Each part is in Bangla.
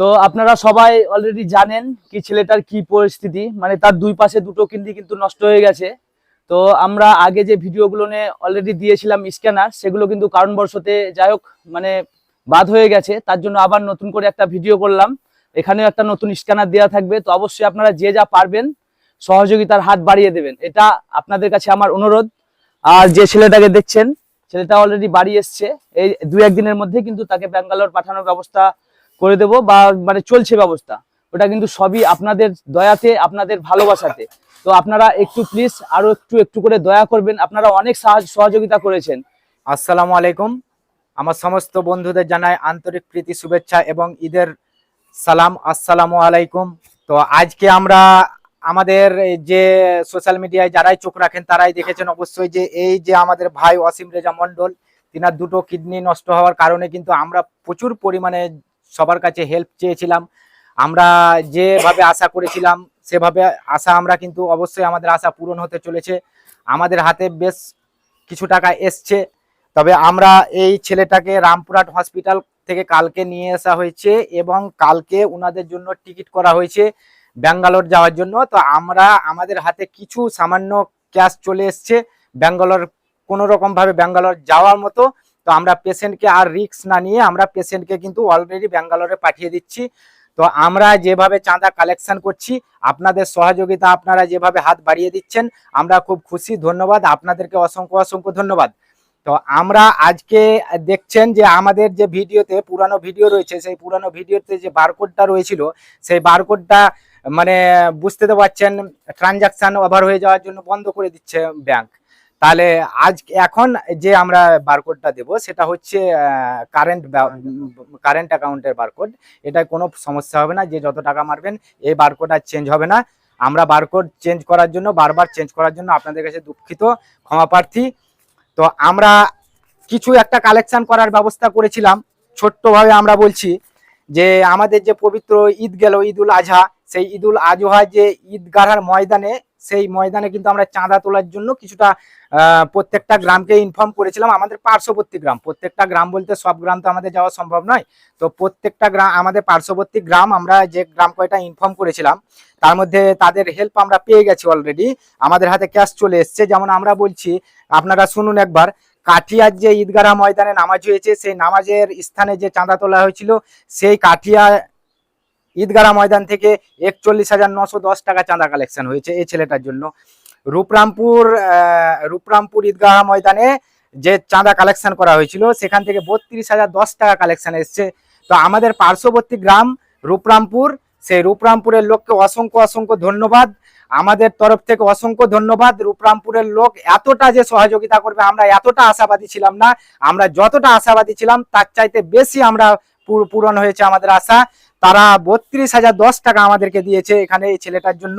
তো আপনারা সবাই অলরেডি জানেন কি ছেলেটার কি পরিস্থিতি। মানে তার দুই পাশে দুটো কিডনি কিন্তু নষ্ট হয়ে গেছে। তো আমরা আগে যে ভিডিওগুলো নিয়ে অলরেডি দিয়েছিলাম স্ক্যানার সেগুলো কিন্তু কারণবশতে যাই হোক মানে বাদ হয়ে গেছে। তার জন্য আবার নতুন করে একটা ভিডিও করলাম। এখানেও একটা নতুন স্ক্যানার দেওয়া থাকবে। তো অবশ্যই আপনারা যে যা পারবেন, সহযোগিতার হাত বাড়িয়ে দেবেন। এটা আপনাদের কাছে আমার অনুরোধ। আর যে ছেলেটাকে দেখছেন, ছেলেটা অলরেডি বাড়ি এসছে। এই দু একদিনের মধ্যে কিন্তু তাকে ব্যাঙ্গালোর পাঠানোর ব্যবস্থা করে দেব বা মানে চলছে ব্যবস্থা। ওটা কিন্তু সবই আপনাদের দয়াতে, আপনাদের ভালোবাসাতে। তো আপনারা একটু প্লিজ আরও একটু একটু করে দয়া করবেন। আপনারা অনেক সহযোগিতা করেছেন। আসসালামু আলাইকুম। আমার সমস্ত বন্ধুদের জানাই আন্তরিক প্রীতি, শুভেচ্ছা এবং ঈদের সালাম। আসসালামু আলাইকুম। তো আজকে আমরা আমাদের যে সোশ্যাল মিডিয়ায় যারাই চোখ রাখেন, তারাই দেখেছেন অবশ্যই যে এই যে আমাদের ভাই অসীম রেজা মন্ডল তিনার দুটো কিডনি নষ্ট হওয়ার কারণে কিন্তু আমরা প্রচুর পরিমাণে সবার কাছে হেল্প চেয়েছিলাম। আমরা যেভাবে আশা করেছিলাম, সেভাবে আশা আমরা কিন্তু অবশ্যই আমাদের আশা পূরণ হতে চলেছে। আমাদের হাতে বেশ কিছু টাকা এসছে। তবে আমরা এই ছেলেটাকে রামপুরহাট হসপিটাল থেকে কালকে নিয়ে আসা হয়েছে এবং কালকে ওনাদের জন্য টিকিট করা হয়েছে ব্যাঙ্গালোর যাওয়ার জন্য। তো আমরা আমাদের হাতে কিছু সামান্য ক্যাশ চলে এসছে। ব্যাঙ্গালোর কোনো রকম ভাবে ব্যাঙ্গালোর যাওয়ার মতো তো আমরা পেশেন্টকে আর রিস্ক না নিয়ে আমরা পেশেন্টকে কিন্তু অলরেডি ব্যাঙ্গালোরে পাঠিয়ে দিচ্ছি। তো আমরা যেভাবে চাঁদা কালেকশন করছি, আপনাদের সহযোগিতা আপনারা যেভাবে হাত বাড়িয়ে দিচ্ছেন, আমরা খুব খুশি, ধন্যবাদ। আপনাদেরকে অসংখ্য অসংখ্য ধন্যবাদ। তো আমরা আজকে দেখছেন যে আমাদের যে ভিডিওতে পুরানো ভিডিও রয়েছে, সেই পুরানো ভিডিওতে যে বারকোডটা রয়েছিল, সেই বারকোডটা মানে বুঝতে তো পারছেন ট্রানজাকশন ওভার হয়ে যাওয়ার জন্য বন্ধ করে দিচ্ছে ব্যাংক তাহলে আজ এখন যে আমরা বারকোডটা দেব, সেটা হচ্ছে কারেন্ট কারেন্ট অ্যাকাউন্টের বারকোড এটা কোনো সমস্যা হবে না, যে যত টাকা মারবেন, এই বারকোড আর চেঞ্জ হবে না। আমরা বারকোড চেঞ্জ করার জন্য, বারবার চেঞ্জ করার জন্য আপনাদের কাছে দুঃখিত, ক্ষমা প্রার্থী। তো আমরা কিছু একটা কালেকশন করার ব্যবস্থা করেছিলাম। ছোট্টভাবে আমরা বলছি যে, আমাদের যে পবিত্র ঈদ গেল, ঈদুল আজহা, সেই ঈদুল আজহা যে ঈদগাহার ময়দানে সেই ময়দানে কিন্তু আমরা চাঁদা তোলার জন্য কিছুটা প্রত্যেকটা গ্রামকে ইনফর্ম করেছিলাম। আমাদের পার্শ্ববর্তী গ্রাম। প্রত্যেকটা গ্রাম বলতে সব গ্রাম তো আমাদের যাওয়া সম্ভব নয়। তো প্রত্যেকটা গ্রাম আমাদের পার্শ্ববর্তী গ্রাম আমরা যে গ্রাম কয়টা ইনফর্ম করেছিলাম, তার মধ্যে তাদের হেল্প আমরা পেয়ে গেছি অলরেডি আমাদের হাতে ক্যাশ চলে এসছে। যেমন আমরা বলছি, আপনারা শুনুন একবার, কাঠিয়ার যে ঈদগাহ ময়দানে নামাজ হয়েছে, সেই নামাজের স্থানে যে চাঁদা তোলা হয়েছিল, সেই কাঠিয়া ঈদগাহ ময়দান থেকে একচল্লিশ হাজার নশো দশ টাকা চাঁদা কালেকশন হয়েছে এই ছেলেটার জন্য। রূপরামপুর রূপরামপুর ঈদগাহ ময়দানে যে চাঁদা কালেকশন করা হয়েছিল, সেখান থেকে বত্রিশ হাজার দশ টাকা কালেকশন এসছে। তো আমাদের পার্শ্ববর্তী গ্রাম রূপরামপুর, সেই রূপরামপুরের লোককে অসংখ্য অসংখ্য ধন্যবাদ। আমাদের তরফ থেকে অসংখ্য ধন্যবাদ। রূপরামপুরের লোক এতটা যে সহযোগিতা করবে, আমরা এতটা আশাবাদী ছিলাম না। আমরা যতটা আশাবাদী ছিলাম, তার চাইতে বেশি আমরা পূর- পূরণ হয়েছে আমাদের আশা। তারা বত্রিশ হাজার দশ টাকা আমাদেরকে দিয়েছে এখানে এই ছেলেটার জন্য।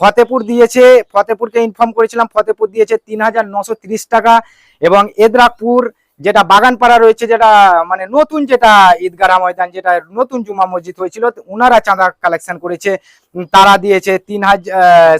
ফতেপুর দিয়েছে, ফতেপুরকে ইনফর্ম করেছিলাম, ফতেপুর দিয়েছে তিন হাজার নশো তিরিশ টাকা এবং এদরাপুর যেটা বাগানপাড়া রয়েছে, যেটা মানে নতুন যেটা ঈদগাহ ময়দান, যেটা নতুন জুমা মসজিদ হয়েছিল ওনারা চাঁদা কালেকশন করেছে। তারা দিয়েছে তিন হাজার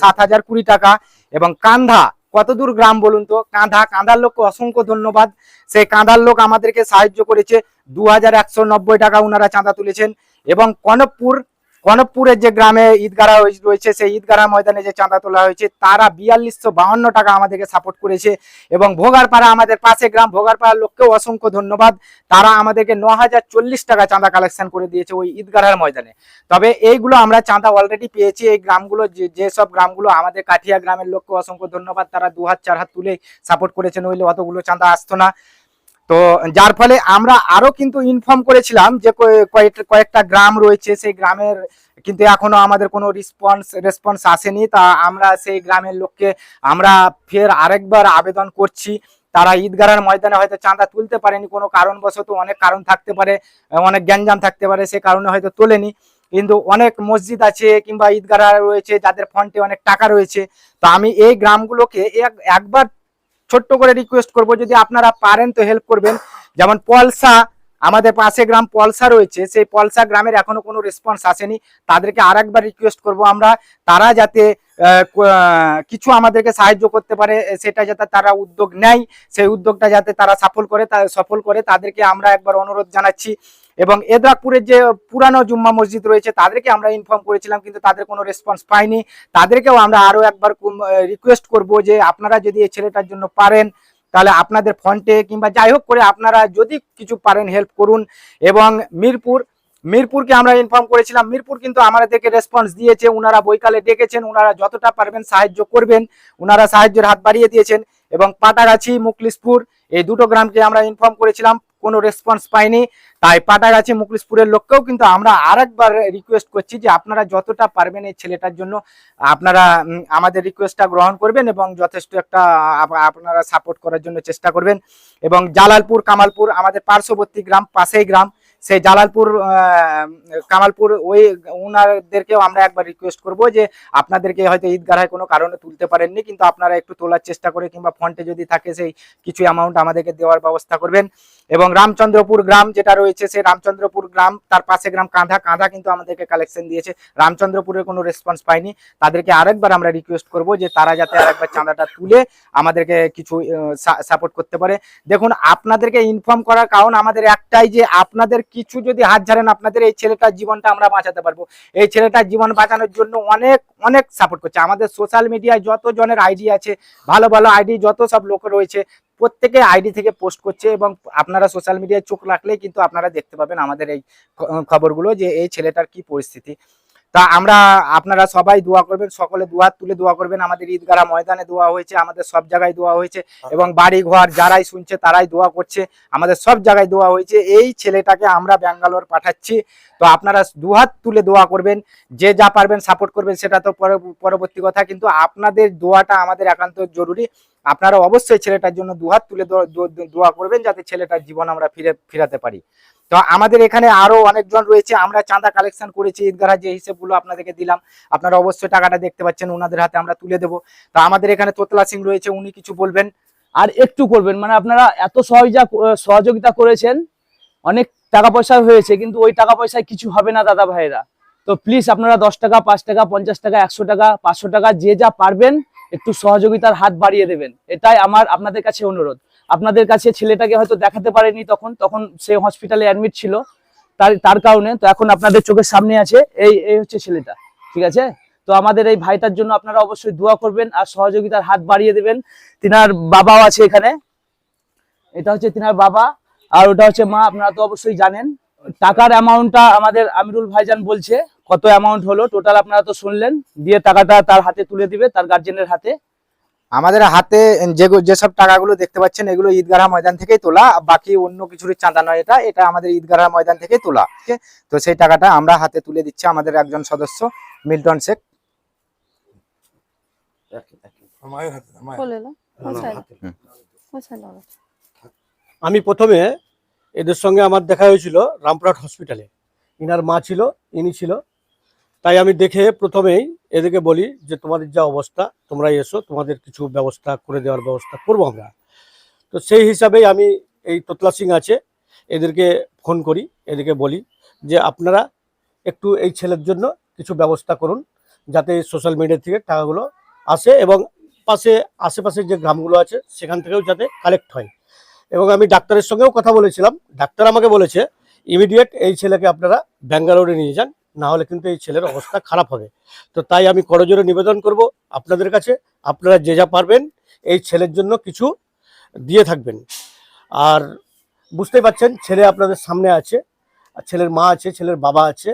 সাত হাজার কুড়ি টাকা এবং কান্ধা কত দূর গ্রাম বলুন তো? কাঁধা, কাঁধার লোককে অসংখ্য ধন্যবাদ। সেই কাঁধার লোক আমাদেরকে সাহায্য করেছে। দু হাজার একশো নব্বই টাকা ওনারা চাঁদা তুলেছেন। এবং কনকপুর, কনকপুরের যে গ্রামে ঈদগাহ রয়েছে, সেই ঈদগাহ ময়দানে যে চাঁদা তোলা হয়েছে, তারা বিয়াল্লিশশো বাহান্ন টাকা আমাদেরকে সাপোর্ট করেছে এবং ভোগারপাড়া আমাদের পাশে গ্রাম, ভোগারপাড়ার লোককেও অসংখ্য ধন্যবাদ। তারা আমাদেরকে ন হাজার চল্লিশ টাকা চাঁদা কালেকশন করে দিয়েছে ওই ঈদগাহার ময়দানে। তবে এইগুলো আমরা চাঁদা অলরেডি পেয়েছি, এই গ্রামগুলো যে যেসব গ্রামগুলো আমাদের কাঠিয়া গ্রামের লোককে অসংখ্য ধন্যবাদ, তারা দু হাত চার হাত তুলে সাপোর্ট করেছে নইলে অতগুলো চাঁদা আসতো না। তো যার ফলে আমরা আরও কিন্তু ইনফর্ম করেছিলাম যে কয়ে- কয়েকটা গ্রাম রয়েছে, সেই গ্রামের কিন্তু এখনও আমাদের কোনো রেসপন্স রেসপন্স আসেনি। তা আমরা সেই গ্রামের লোককে আমরা ফের আরেকবার আবেদন করছি। তারা ঈদগাহের ময়দানে হয়তো চাঁদা তুলতে পারেনি, কোনো কারণবশত অনেক কারণ থাকতে পারে, অনেক গ্যাঞ্জাম থাকতে পারে, সে কারণে হয়তো তোলেনি। কিন্তু অনেক মসজিদ আছে কিংবা ঈদগাহ রয়েছে, যাদের ফন্টে অনেক টাকা রয়েছে। তো আমি এই গ্রামগুলোকে এক- একবার ছোট্ট করে রিকোয়েস্ট করব, যদি আপনারা পারেন তো হেল্প করবেন। যেমন পলসা, আমাদের পাশে গ্রাম পলসা রয়েছে, সেই পলসা গ্রামের এখনও কোনো রেসপন্স আসেনি। তাদেরকে আর একবার রিকোয়েস্ট করব আমরা, তারা যাতে কিছু আমাদেরকে সাহায্য করতে পারে, সেটা যাতে তারা উদ্যোগ নেয়, সেই উদ্যোগটা যাতে তারা সফল করে সফল করে, তাদেরকে আমরা একবার অনুরোধ জানাচ্ছি। এবং এদরাকপুরের যে পুরানো জুম্মা মসজিদ রয়েছে, তাদেরকে আমরা ইনফর্ম করেছিলাম, কিন্তু তাদের কোনো রেসপন্স পাইনি। তাদেরকেও আমরা আরও একবার রিকোয়েস্ট করব যে আপনারা যদি এই ছেলেটার জন্য পারেন, তাহলে আপনাদের ফন্টে কিংবা যাই হোক করে আপনারা যদি কিছু পারেন হেল্প করুন। এবং মিরপুর, মিরপুরকে আমরা ইনফর্ম করেছিলাম। মিরপুর কিন্তু আমাদেরকে রেসপন্স দিয়েছে ওনারা বৈকালে ডেকেছেন ওনারা যতটা পারবেন সাহায্য করবেন ওনারা সাহায্যের হাত বাড়িয়ে দিয়েছেন। এবং পাটাগাছি মুকলিশপুর এই দুটো গ্রামকে আমরা ইনফর্ম করেছিলাম। কোনো রেসপন্স পাইনি। তাই পাটাগাছি মুকলিশপুরের লোককেও কিন্তু আমরা আরেকবার রিকোয়েস্ট করছি যে আপনারা যতটা পারবেন এই ছেলেটার জন্য, আপনারা আমাদের রিকোয়েস্টটা গ্রহণ করবেন এবং যথেষ্ট একটা আপনারা সাপোর্ট করার জন্য চেষ্টা করবেন। এবং জালালপুর, কামালপুর, আমাদের পার্শ্ববর্তী গ্রাম, পাশেই গ্রাম, সেই জালালপুর কামালপুর, ওই ওনাদেরকেও আমরা একবার রিকোয়েস্ট করব যে আপনাদেরকে হয়তো ঈদগাহে কোনো কারণে তুলতে পারেননি, কিন্তু আপনারা একটু তোলার চেষ্টা করে কিংবা ফন্টে যদি থাকে সেই কিছু অ্যামাউন্ট আমাদেরকে দেওয়ার ব্যবস্থা করবেন। এবং রামচন্দ্রপুর গ্রাম যেটা রয়েছে, সেই রামচন্দ্রপুর গ্রাম, তার পাশে গ্রাম কাঁধা। কাঁধা কিন্তু আমাদেরকে কালেকশন দিয়েছে। রামচন্দ্রপুরের কোনো রেসপন্স পাইনি। তাদেরকে আরেকবার আমরা রিকোয়েস্ট করব যে তারা যাতে আরেকবার চাঁদাটা তুলে আমাদেরকে কিছু সাপোর্ট করতে পারে। দেখুন, আপনাদেরকে ইনফর্ম করার কারণ আমাদের একটাই যে আপনাদের কিছু যদি হাত ঝাড়েন, আপনাদের এই ছেলেটার জীবনটা আমরা বাঁচাতে পারব। এই ছেলেটার জীবন বাঁচানোর জন্য অনেক অনেক সাপোর্ট করছে। আমাদের সোশ্যাল মিডিয়ায় যত জনের আইডি আছে, ভালো ভালো আইডি যত সব লোক রয়েছে প্রত্যেকে আইডি থেকে পোস্ট করছে এবং আপনারা সোশ্যাল মিডিয়ায় চোখ রাখলেই কিন্তু আপনারা দেখতে পাবেন আমাদের এই খবরগুলো যে এই ছেলেটার কি পরিস্থিতি। তা আমরা, আপনারা সবাই দোয়া করবেন, সকলে দোয়া তুলে দোয়া করবেন। আমাদের ঈদগারা ময়দানে দোয়া হয়েছে, আমাদের সব জায়গায় দোয়া হয়েছে এবং বাড়ি ঘর যারাই শুনছে তারাই দোয়া করছে, আমাদের সব জায়গায় দোয়া হয়েছে। এই ছেলেটাকে আমরা ব্যাঙ্গালোর পাঠাচ্ছি। তো আপনারা দুহাত তুলে দোয়া করবেন, যে যা পারবেন সাপোর্ট করবেন, সেটা তো পরবর্তী কথা। কিন্তু আপনাদের দোয়াটা আমাদের একান্ত জরুরি। আপনারা অবশ্যই ছেলেটার জন্য দুহাত তুলে দোয়া- করবেন যাতে ছেলেটার জীবন আমরা ফিরে, ফিরাতে পারি। তো আমাদের এখানে আরও অনেকজন রয়েছে, আমরা চাঁদা কালেকশন করেছি, ঈদগাহ যে হিসেবগুলো আপনাদেরকে দিলাম, আপনারা অবশ্যই টাকাটা দেখতে পাচ্ছেন ওনাদের হাতে আমরা তুলে দেবো। তো আমাদের এখানে তোতলা সিং রয়েছে, উনি কিছু বলবেন। আর একটু করবেন মানে আপনারা এত সহযোগিতা সহযোগিতা করেছেন, অনেক টাকা পয়সা হয়েছে, কিন্তু ওই টাকা পয়সায় কিছু হবে না, দাদা ভাইরা তো প্লিজ আপনারা দশ টাকা, পাঁচ টাকা, পঞ্চাশ টাকা, একশো টাকা, পাঁচশো টাকা, যে যা পারবেন একটু সহযোগিতার হাত বাড়িয়ে দেবেন। এটাই আমার, আপনাদের কাছে অনুরোধ। আপনাদের কাছে ছেলেটাকে হয়তো দেখাতে পারেনি তখন তখন সে হসপিটালে অ্যাডমিট ছিল। তার তার কারণে তো এখন আপনাদের চোখের সামনে আছে, এই এই হচ্ছে ছেলেটা, ঠিক আছে? তো আমাদের এই ভাইটার জন্য আপনারা অবশ্যই দোয়া করবেন আর সহযোগিতার হাত বাড়িয়ে দেবেন। তিনার বাবাও আছে এখানে। এটা হচ্ছে তিনার বাবা আর ওটা হচ্ছে মা, আপনারা তো অবশ্যই জানেন। টাকার অ্যামাউন্টটা আমাদের আমিরুল ভাইজান বলছে। কত অ্যামাউন্ট হলো? টোটাল আপনারা তো শুনলেন। দিয়ে টাকাটা তার হাতে তুলে দিবে তার গার্জেনের হাতে। আমাদের হাতে যে যেসব টাকাগুলো দেখতে পাচ্ছেন এগুলো ঈদগাহ ময়দান থেকেই তোলা। বাকি অন্য কিছুর চাঁদা নয় এটা এটা আমাদের ঈদগাহ ময়দান থেকেই তোলা। ঠিক তো সেই টাকাটা আমরা হাতে তুলে দিচ্ছি আমাদের একজন সদস্য মিল্টন শেখ। আমি প্রথমে এদের সঙ্গে আমার দেখা হয়েছিল রামপুরহাট হসপিটালে ইনার মা ছিল ইনি ছিল। তাই আমি দেখে প্রথমেই এদেরকে বলি যে তোমাদের যা অবস্থা তোমরা এসো, তোমাদের কিছু ব্যবস্থা করে দেওয়ার ব্যবস্থা করব আমরা। তো সেই হিসাবেই আমি এই তোতলা সিং আছে, এদেরকে ফোন করি, এদেরকে বলি যে আপনারা একটু এই ছেলের জন্য কিছু ব্যবস্থা করুন, যাতে সোশ্যাল মিডিয়া থেকে টাকাগুলো আসে এবং পাশে, আশেপাশে যে গ্রামগুলো আছে, সেখান থেকেও যাতে কালেক্ট হয়। এবং আমি ডাক্তারের সঙ্গেও কথা বলেছিলাম, ডাক্তার আমাকে বলেছে ইমিডিয়েট এই ছেলেকে আপনারা ব্যাঙ্গালোরে নিয়ে যান না হলে কিন্তু এই ছেলের অবস্থা খারাপ হবে। তো তাই আমি করজোরে নিবেদন করব আপনাদের কাছে। আপনারা যে যা পারবেন এই ছেলের জন্য কিছু দিয়ে থাকবেন। আর বুঝতেই পারছেন ছেলে আপনাদের সামনে আছে আর ছেলের মা আছে ছেলের বাবা আছে।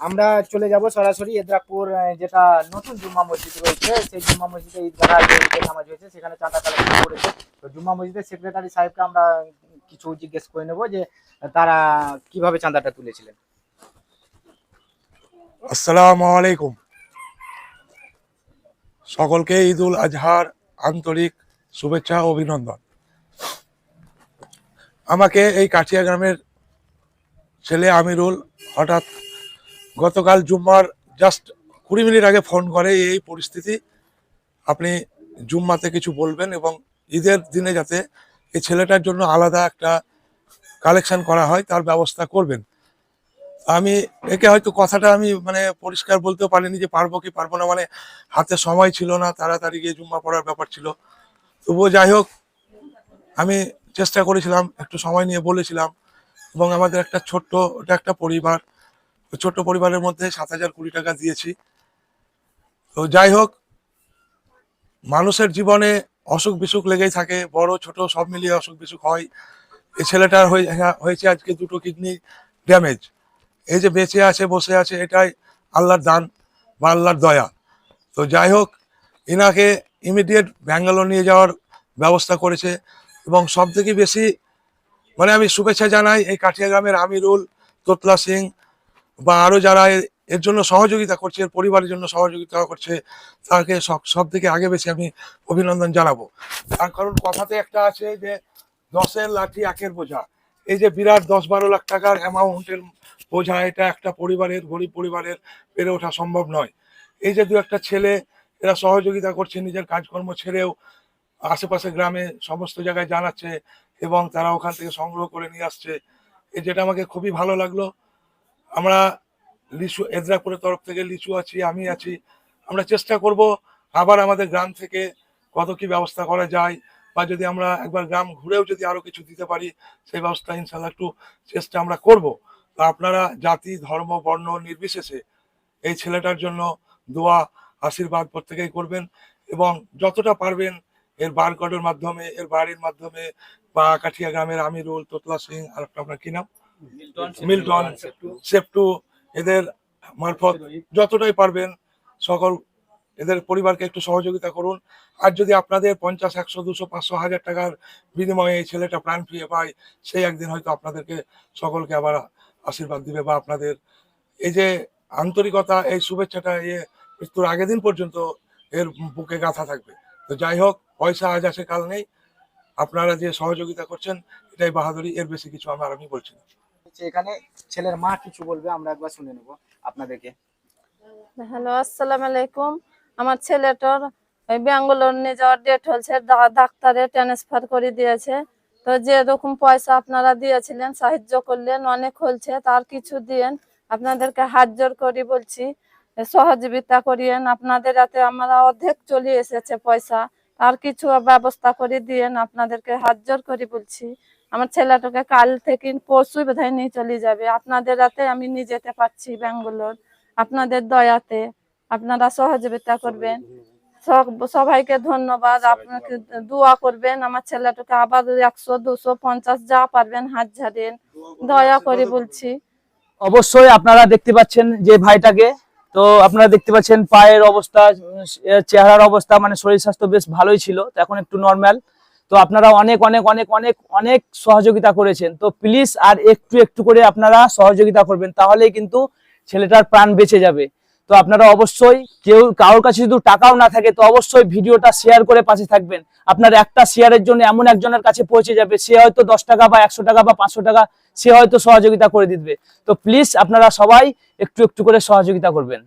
আমরা চলে যাব সরাসরি এদরাকপুর আহ, যেটা নতুন জুম্মা মসজিদ রয়েছে। সেই জুম্মা মসজিদে ঈদগাহ নামাজ হয়েছে সেখানে চাঁদা কালেকশন করেছে। তো জুম্মা মসজিদের সেক্রেটারি সাহেবকে আমরা কিছু জিজ্ঞেস করে নেব যে তারা কীভাবে চাঁদাটা তুলেছিলেন। আসসালামু আলাইকুম। সকলকে ঈদ উল আজহার আন্তরিক শুভেচ্ছা অভিনন্দন। আমাকে এই কাঠিয়া গ্রামের ছেলে আমিরুল হঠাৎ গতকাল জুম্মার জাস্ট কুড়ি মিনিট আগে ফোন করে, এই পরিস্থিতি, আপনি জুম্মাতে কিছু বলবেন এবং ঈদের দিনে যাতে এই ছেলেটার জন্য আলাদা একটা কালেকশন করা হয়, তার ব্যবস্থা করবেন। আমি একে হয়তো কথাটা আমি মানে পরিষ্কার বলতেও পারিনি যে পারব কি পারব না মানে হাতে সময় ছিল না তাড়াতাড়ি গিয়ে জুম্মা পড়ার ব্যাপার ছিল। তবুও যাই হোক আমি চেষ্টা করেছিলাম একটু সময় নিয়ে বলেছিলাম এবং আমাদের একটা ছোট্ট ওটা একটা পরিবার ছোট্ট পরিবারের মধ্যে সাত হাজার কুড়ি টাকা দিয়েছি। তো যাই হোক মানুষের জীবনে অসুখ বিসুখ লেগেই থাকে বড় ছোট সব মিলিয়ে অসুখ বিসুখ হয়। এই ছেলেটার হ্যাঁ, হয়েছে আজকে দুটো কিডনি ড্যামেজ। এই যে বেঁচে আছে, বসে আছে, এটাই আল্লাহর দান বা আল্লাহর দয়া। তো যাই হোক এনাকে ইমিডিয়েট ব্যাঙ্গালোর নিয়ে যাওয়ার ব্যবস্থা করেছে এবং সব থেকে বেশি মানে আমি শুভেচ্ছা জানাই এই কাঠিয়া গ্রামের আমিরুল, তোতলা সিং বা আরও যারা এর- জন্য সহযোগিতা করছে, এর পরিবারের জন্য সহযোগিতা করছে, তাকে সব সব থেকে আগে বেশি আমি অভিনন্দন জানাব। তার কারণ কথাতে একটা আছে যে, দশের লাঠি একের বোঝা। এই যে বিরাট দশ বারো লাখ টাকার অ্যামাউন্টের বোঝা, এটা একটা পরিবারের, গরিব পরিবারের পেরে ওঠা সম্ভব নয়। এই যে দু একটা ছেলে, এরা সহযোগিতা করছে, নিজের কাজকর্ম ছেড়েও আশেপাশে গ্রামে সমস্ত জায়গায় জানাচ্ছে এবং তারা ওখান থেকে সংগ্রহ করে নিয়ে আসছে। এই যেটা আমাকে খুবই ভালো লাগল। আমরা লিচু, এদ্রাপুরের তরফ থেকে লিচু আছি, আমি আছি। আমরা চেষ্টা করব আবার আমাদের গ্রাম থেকে কত কি ব্যবস্থা করা যায়। বা যদি আমরা একবার গ্রাম ঘুরেও যদি আরও কিছু দিতে পারি সেই ব্যবস্থা ইনশাল্লাহ একটু চেষ্টা আমরা করব। তো আপনারা জাতি ধর্ম বর্ণ নির্বিশেষে এই ছেলেটার জন্য দোয়া আশীর্বাদ প্রত্যেকেই করবেন এবং যতটা পারবেন এর বারকডের মাধ্যমে এর বাড়ির মাধ্যমে বা কাঠিয়া গ্রামের আমিরুল তোতলা সিং আর একটা আপনার কি নাম? মিল্টন সেপ্টু এদের মারফত যতটাই পারবেন সকল এদের পরিবারকে একটু সহযোগিতা করুন। আর যদি আপনাদের পঞ্চাশ একশো দুশো পাঁচশো হাজার টাকার বিনিময়ে এই ছেলেটা প্রাণ ফিরে পায় সেই একদিন হয়তো আপনাদেরকে সকলকে আবার আশীর্বাদ দিবে বা আপনাদের এই যে আন্তরিকতা এই শুভেচ্ছাটা এ মৃত্যুর আগের দিন পর্যন্ত এর বুকে গাঁথা থাকবে। তো যাই হোক পয়সা আজ আছে কাল নেই। আপনারা যে সহযোগিতা করছেন এটাই বাহাদুরি এর বেশি কিছু আমার আমি বলছি না। এখানে ছেলের মা কিছু বলবে আমরা একবার শুনে নেব আপনাদেরকে। হ্যালো আসসালামু আলাইকুম। আমার ছেলেটার ওই ব্যাঙ্গালোর নিয়ে যাওয়ার ডেট হয়েছে ডাক্তারে ট্রান্সফার করে দিয়েছে। তো যে রকম পয়সা আপনারা দিয়েছিলেন, সাহায্য করলেন, অনেক হয়েছে, তার কিছু দিয়েন। আপনাদেরকে হাত জোর করি বলছি, সহযোগিতা করিয়েন। আপনাদের হাতে আমরা অর্ধেক চলে এসেছে পয়সা, তার কিছু ব্যবস্থা করে দিয়েন। আপনাদেরকে হাত জোর করি বলছি, আমার ছেলেটাকে কাল থেকে পরশু বোধহয় নিয়ে চলে যাবে। আপনাদের হাতে আমি নিয়ে যেতে পারছি ব্যাঙ্গালোর। আপনাদের দয়াতে। আপনারা সহযোগিতা করবেন। সব- সবাইকে ধন্যবাদ। আপনাকে দোয়া করবেন। আমার ছেলেটাকে আবার একশো দুশো পঞ্চাশ যা পারবেন হাত ঝাড়েন। দয়া করে বলছি। অবশ্যই আপনারা দেখতে পাচ্ছেন যে ভাইটাকে। তো আপনারা দেখতে পাচ্ছেন পায়ের অবস্থা চেহারার অবস্থা মানে শরীর স্বাস্থ্য বেশ ভালোই ছিল। তো এখন একটু নর্মাল তো আপনারা অনেক অনেক অনেক অনেক অনেক সহযোগিতা করেছেন। তো প্লিজ আর একটু একটু করে আপনারা সহযোগিতা করবেন তাহলেই কিন্তু ছেলেটার প্রাণ বেঁচে যাবে। তো আপনারা অবশ্যই কেউ কারোর কাছে যদি টাকাও না থাকে, তো অবশ্যই ভিডিওটা শেয়ার করে পাশে থাকবেন। আপনার একটা শেয়ারের জন্য এমন একজনের কাছে পৌঁছে যাবে, সে হয়তো দশ টাকা বা একশো টাকা বা পাঁচশো টাকা, সে হয়তো সহযোগিতা করে দিবে। তো প্লিজ আপনারা সবাই একটু একটু করে সহযোগিতা করবেন।